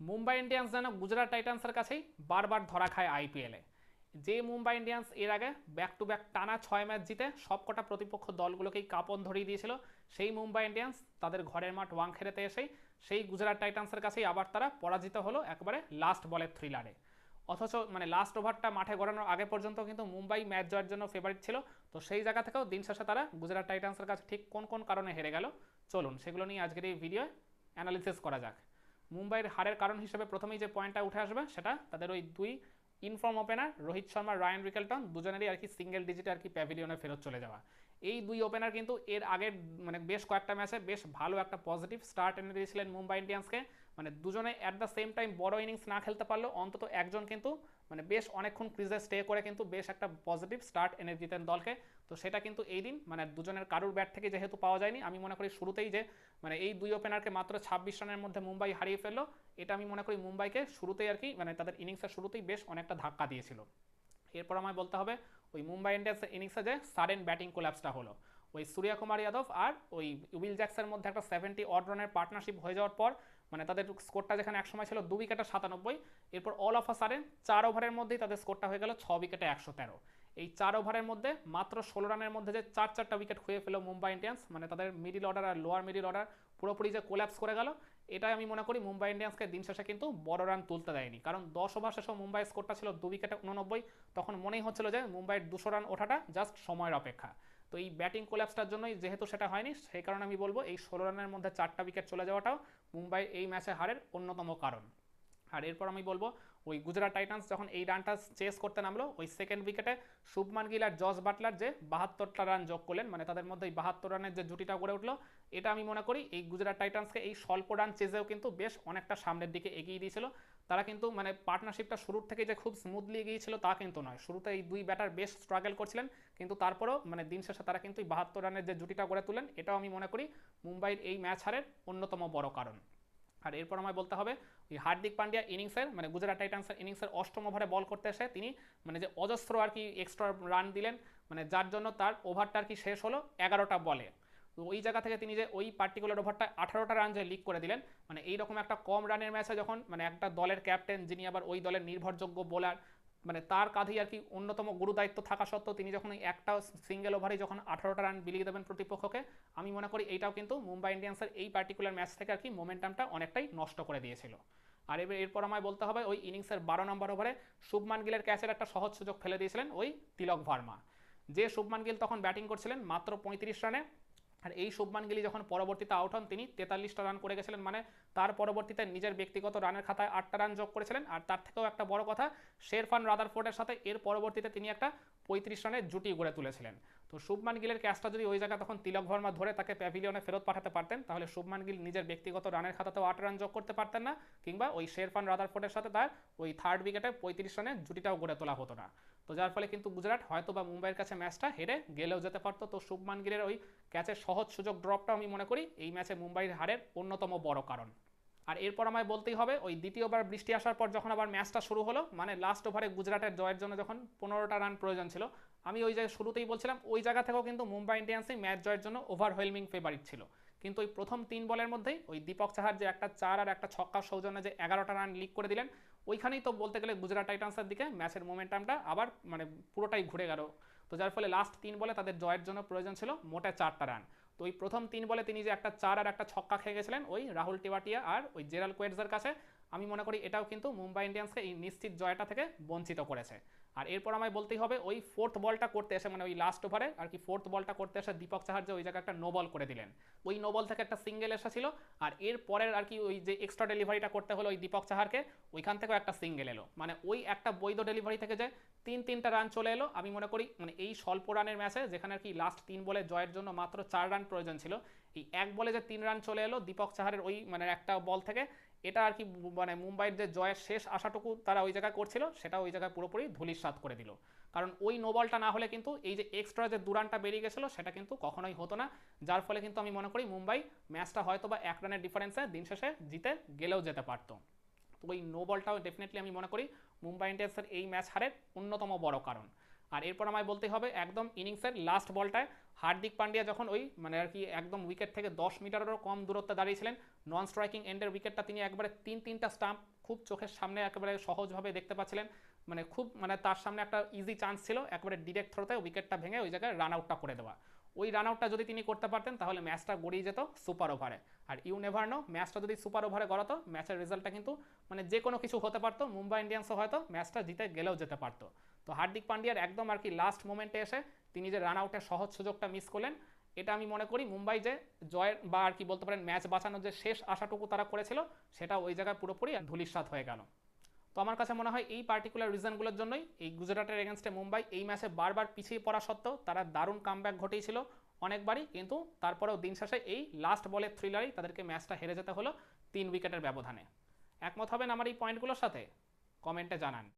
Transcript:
Mumbai Indians যেন গুজরাট টাইটান্সের কাছেই বারবার ধরা খায় আইপিএলে। যে মুম্বাই ইন্ডিয়ান্স এর আগে ব্যাক টু ব্যাক টানা ছয় ম্যাচ জিতে সবকটা প্রতিপক্ষ দলগুলোকেই কাপন ধরিয়ে দিয়েছিল, সেই মুম্বাই ইন্ডিয়ান্স তাদের ঘরের মাঠ ওয়াংখেড়েতে এসেই সেই গুজরাট টাইটান্সের কাছেই আবার তারা পরাজিত হলো একবারে লাস্ট বলের থ্রিলারে অথচ মানে লাস্ট ওভারটা মাঠে গড়ানোর আগে পর্যন্ত কিন্তু মুম্বাই ম্যাচ জয়ের জন্য ফেভারিট ছিল, তো সেই জায়গা থেকেও দিন শেষে তারা গুজরাট টাইটান্সের কাছে ঠিক কোন কোন কারণে হেরে গেল, চলুন সেগুলো নিয়ে আজকের এই ভিডিও অ্যানালিসিস করা যাক। মুম্বাইয়ের হারের কারণ হিসেবে প্রথমেই যে পয়েন্টটা উঠে আসবে সেটা তাদের ওই দুই inform opener Rohit Sharma, Ryan Rickelton, দুজনেরই আর কি সিঙ্গেল ডিজিটে আর কি প্যাভিলিয়নে ফেরত চলে যাওয়া। এই দুই ওপেনার কিন্তু এর আগের মানে বেশ কয়েকটা ম্যাচে বেশ ভালো একটা পজিটিভ স্টার্ট এনে দিয়েছিলেন মুম্বাই ইন্ডিয়ান্সকে। মানে দুজনে অ্যাট দ্য সেম টাইম বড় ইনিংস না খেলতে পারলেও অন্তত একজন কিন্তু মানে বেশ অনেকক্ষণ ক্রিজে স্টে করে কিন্তু বেশ একটা পজিটিভ স্টার্ট এনে দিতেন দলকে। তো সেটা কিন্তু এই দিন মানে দুজনের কারুর ব্যাট থেকে যেহেতু পাওয়া যায়নি, আমি মনে করি শুরুতেই যে মানে এই দুই ওপেনারকে মাত্র ছাব্বিশ রানের মধ্যে মুম্বাই হারিয়ে ফেলল, এটা আমি মনে করি মুম্বাইকে শুরুতেই আর কি মানে তাদের ইনিংসের শুরুতেই বেশ অনেকটা ধাক্কা দিয়েছিল। এরপর আমায় বলতে হবে ওই মুম্বাই ইন্ডিয়ান্সের ইনিংসে যে সাডেন ব্যাটিং কোল্যাপসটা হলো। ওই সূর্যা কুমার যাদব আর ওই উইল জ্যাক্সের মধ্যে একটা সেভেন্টি অড রানের পার্টনারশিপ হয়ে যাওয়ার পর মানে তাদের স্কোরটা যেখানে একসময় ছিল দু উইকেটে সাতানব্বই, এরপর অল অফ আ সাডেন চার ওভারের মধ্যেই তাদের স্কোরটা হয়ে গেল ছ উইকেটে একশো তেরো। এই চার ওভারের মধ্যে মাত্র ষোলো রানের মধ্যে যে চার চারটা উইকেট খুঁয়ে ফেলো মুম্বাই ইন্ডিয়ান্স মানে তাদের মিডিল অর্ডার আর লোয়ার মিডিল অর্ডার পুরোপুরি যে কোল্যাপস করে গেল, এটাই আমি মনে করি মুম্বাই ইন্ডিয়ান্সকে দিন শেষে কিন্তু বড় রান তুলতে দেয়নি। কারণ দশ ওভার শেষেও মুম্বাই স্কোরটা ছিল দু উইকেটে উননব্বই, তখন মনেই হচ্ছিল যে মুম্বাইয়ের দুশো রান ওঠাটা জাস্ট সময়ের অপেক্ষা। তো এই ব্যাটিং কোল্যাপসটার জন্যই যেহেতু সেটা হয়নি, সেই কারণে আমি বলব এই ষোলো রানের মধ্যে চারটা উইকেট চলে যাওয়াটাও মুম্বাই এই ম্যাচে হারের অন্যতম কারণ। আর এরপর আমি বলব ওই গুজরাট টাইটান্স যখন এই রানটা চেস করতে নামলো, ওই সেকেন্ড উইকেটে শুভমান গিল আর জস বাটলার যে বাহাত্তরটা রান যোগ করলেন মানে তাদের মধ্যে এই বাহাত্তর রানের যে জুটিটা গড়ে উঠল, এটা আমি মনে করি এই গুজরাট টাইটান্সকে এই স্বল্প রান চেজেও কিন্তু বেশ অনেকটা সামনের দিকে এগিয়ে দিয়েছিল। তারা কিন্তু মানে পার্টনারশিপটা শুরুর থেকে যে খুব স্মুথলি এগিয়েছিল তা কিন্তু নয়। শুরুতে এই দুই ব্যাটার বেশ স্ট্রাগল করছিলেন, কিন্তু তারপরেও মানে দিন শেষে তারা কিন্তু এই বাহাত্তর রানের যে জুটিটা গড়ে তুলেন এটাও আমি মনে করি মুম্বাইয়ের এই ম্যাচ হারের অন্যতম বড় কারণ। আর এরপর আমায় বলতে হবে, ওই হার্দিক পান্ডিয়া ইনিংসের মানে গুজরাট টাইটান্সের ইনিংসের অষ্টম ওভারে বল করতে এসে তিনি মানে যে অজস্র আর কি এক্সট্রা রান দিলেন মানে যার জন্য তার ওভারটা আর কি শেষ হলো এগারোটা বলে তো ওই জায়গা থেকে তিনি যে ওই পার্টিকুলার ওভারটা আঠারোটা রান যে লিক করে দিলেন মানে এইরকম একটা কম রানের ম্যাচে যখন মানে একটা দলের ক্যাপ্টেন যিনি আবার ওই দলের নির্ভরযোগ্য বোলার মানে তার কাঁধেই আর কি অন্যতম গুরু দায়িত্ব থাকা সত্ত্বেও তিনি যখন একটা সিঙ্গেল ওভারে যখন আঠারোটা রান বিলিয়ে দেবেন প্রতিপক্ষকে, আমি মনে করি এইটাও কিন্তু মুম্বাই ইন্ডিয়ান্সের এই পার্টিকুলার ম্যাচ থেকে আর কি মোমেন্টামটা অনেকটাই নষ্ট করে দিয়েছিল। আর এবার এরপর আমায় বলতে হবে ওই ইনিংসের বারো নম্বর ওভারে শুভমান গিলের ক্যাচের একটা সহজ সুযোগ ফেলে দিয়েছিলেন ওই তিলক ভার্মা। যে শুভমান গিল তখন ব্যাটিং করছিলেন মাত্র পঁয়ত্রিশ রানে আর এই শুভমান গিলি যখন পরবর্তীতে আউট হন, তিনি তেতাল্লিশটা রান করে গেছিলেন। মানে তার পরবর্তীতে নিজের ব্যক্তিগত রানের খাতায় আটটা রান যোগ করেছিলেন। আর তার থেকেও একটা বড় কথা, শেরফান রাদারফোর্ডের সাথে এর পরবর্তীতে তিনি একটা পঁয়ত্রিশ রানের জুটি গড়ে তুলেছিলেন। তো শুভমান গিলের ক্যাচটা যদি ওই জায়গায় তখন তিলক ভর্মা ধরে তাকে প্যাভিলিয়নে ফেরত পাঠাতে পারতেন, তাহলে শুভমান গিল নিজের ব্যক্তিগত রানের খাতাতেও আট রান যোগ করতে পারতেন না, কিংবা ওই শেরফান রাদারফোর্ডের সাথে তার ওই থার্ড উইকেটে পঁয়ত্রিশ রানের জুটিটাও গড়ে তোলা হতো না। তো যার ফলে কিন্তু গুজরাট হয়তো বা মুম্বাইয়ের কাছে ম্যাচটা হেরে গেলেও যেতে পারতো। তো শুভমান গিলের ওই ক্যাচের সহজ সুযোগ ড্রপটা আমি মনে করি, এই ম্যাচে মুম্বাইয়ের হারের অন্যতম বড় কারণ। আর এরপর আমায় বলতেই হবে, ওই দ্বিতীয়বার বৃষ্টি আসার পর যখন আবার ম্যাচটা শুরু হলো মানে লাস্ট ওভারে গুজরাটের জয়ের জন্য যখন পনেরোটা রান প্রয়োজন ছিল, আমি ওই জায়গায় শুরুতেই বলছিলাম, ওই জায়গা থেকেও কিন্তু মুম্বাই ইন্ডিয়ান্সই ম্যাচ জয়ের জন্য ওভারওয়েলমিং ফেভারিট ছিল। কিন্তু ওই প্রথম তিন বলের মধ্যেই ওই দীপক চাহার যে একটা চার আর একটা ছক্কা সৌজন্যে যে এগারোটা রান লিক করে দিলেন, ওইখানেই তো বলতে গেলে গুজরাট টাইটান্সের দিকে ম্যাচের মোমেন্টামটা আবার মানে পুরোটাই ঘুরে গেল। তো যার ফলে লাস্ট তিন বলে তাদের জয়ের জন্য প্রয়োজন ছিল মোটে চারটা রান তো ওই প্রথম তিন বলে তিনি যে একটা চার আর একটা ছক্কা খেয়ে গেছিলেন, ওই রাহুল টিবাটিয়া আর ওই জেরাল কোয়েটসের কাছে। আমি মনে করি এটাও কিন্তু মুম্বাই ইন্ডিয়ান্সকে এই নিশ্চিত জয়টা থেকে বঞ্চিত করেছে। আর এরপর আমায় বলতেই হবে, ওই ফোর্থ বলটা করতে এসে মানে ওই লাস্ট ওভারে আর কি ফোর্থ বলটা করতে এসে দীপক চাহার যে ওই জায়গায় একটা নো বল করে দিলেন। ওই নো বল থেকে একটা সিঙ্গেল এসেছিল আর এর পরের আর কি ওই যে এক্সট্রা ডেলিভারিটা করতে হলো ওই দীপক চাহারকে ওইখান থেকেও একটা সিঙ্গেল এলো। মানে ওই একটা বৈধ ডেলিভারি থেকে যে তিন, তিনটা রান চলে এলো। আমি মনে করি মানে এই স্বল্প রানের ম্যাচে যেখানে আর কি লাস্ট তিন বলে জয়ের জন্য মাত্র চার রান প্রয়োজন ছিল, এই এক বলে যে তিন রান চলে এলো দীপক চাহারের ওই মানে একটা বল থেকে এটা আর কি মানে মুম্বাইয়ের যে জয়ের শেষ আশাটুকু তারা ওই জায়গায় করছিল সেটা ওই জায়গায় পুরোপুরি ধুলির ধুলিস্বাদ করে দিল। কারণ ওই নোবলটা না হলে কিন্তু এই যে এক্সট্রা যে দুরানটা বেরিয়ে গেছিল, সেটা কিন্তু কখনোই হতো না। যার ফলে কিন্তু আমি মনে করি মুম্বাই ম্যাচটা হয়তো বা এক রানের ডিফারেন্সে দিন শেষে জিতে গেলেও যেতে পারতো। তো ওই নো বলটাও ডেফিনেটলি আমি মনে করি মুম্বাই ইন্ডিয়ান্সের এই ম্যাচ হারের অন্যতম বড় কারণ। আর এরপর আমায় বলতে হবে, একদম ইনিংসের লাস্ট বলটায় হার্দিক পান্ডিয়া যখন ওই মানে আর কি একদম উইকেট থেকে দশ মিটারেরও কম দূরত্বে দাঁড়িয়েছিলেন নন স্ট্রাইকিং এন্ডের উইকেটটা তিনি একবারে তিন তিনটা স্টাম্প খুব চোখের সামনে একেবারে সহজভাবে দেখতে পাচ্ছিলেন মানে খুব মানে তার সামনে একটা ইজি চান্স ছিল একবারে ডিরেক্ট থ্রোতে উইকেটটা ভেঙে ওই জায়গায় রান আউটটা করে দেওয়া। ওই রান আউটটা যদি তিনি করতে পারতেন, তাহলে ম্যাচটা গড়িয়ে যেত সুপার ওভারে আর ইউ নেভার নো ম্যাচটা যদি সুপার ওভারে গড়াতো ম্যাচের রেজাল্টটা কিন্তু মানে যে কোনো কিছু হতে পারতো, মুম্বাই ইন্ডিয়ান্সও হয়তো ম্যাচটা জিতে গেলেও যেতে পারতো। তো হার্দিক পান্ডিয়ার একদম আর কি লাস্ট মোমেন্টে এসে তিনি যে রান আউটের সহজ সুযোগটা মিস করলেন, এটা আমি মনে করি মুম্বাই যে জয়ের বা আর কি বলতে পারেন ম্যাচ বাঁচানোর যে শেষ আশাটুকু তারা করেছিল, সেটা ওই জায়গায় পুরোপুরি ধুলিস্বাদ হয়ে গেল। তো আমার কাছে মনে হয় এই পার্টিকুলার রিজনগুলোর জন্যই এই গুজরাটের এগেনস্টে মুম্বাই এই ম্যাচে বারবার পিছিয়ে পড়া সত্ত্বেও তারা দারুণ কামব্যাক ঘটিয়েছিল অনেকবারই, কিন্তু তারপরেও দিন শেষে এই লাস্ট বলের থ্রিলারই তাদেরকে ম্যাচটা হেরে যেতে হলো তিন উইকেটের ব্যবধানে। একমত হবেন আমার এই পয়েন্টগুলোর সাথে? কমেন্টে জানান।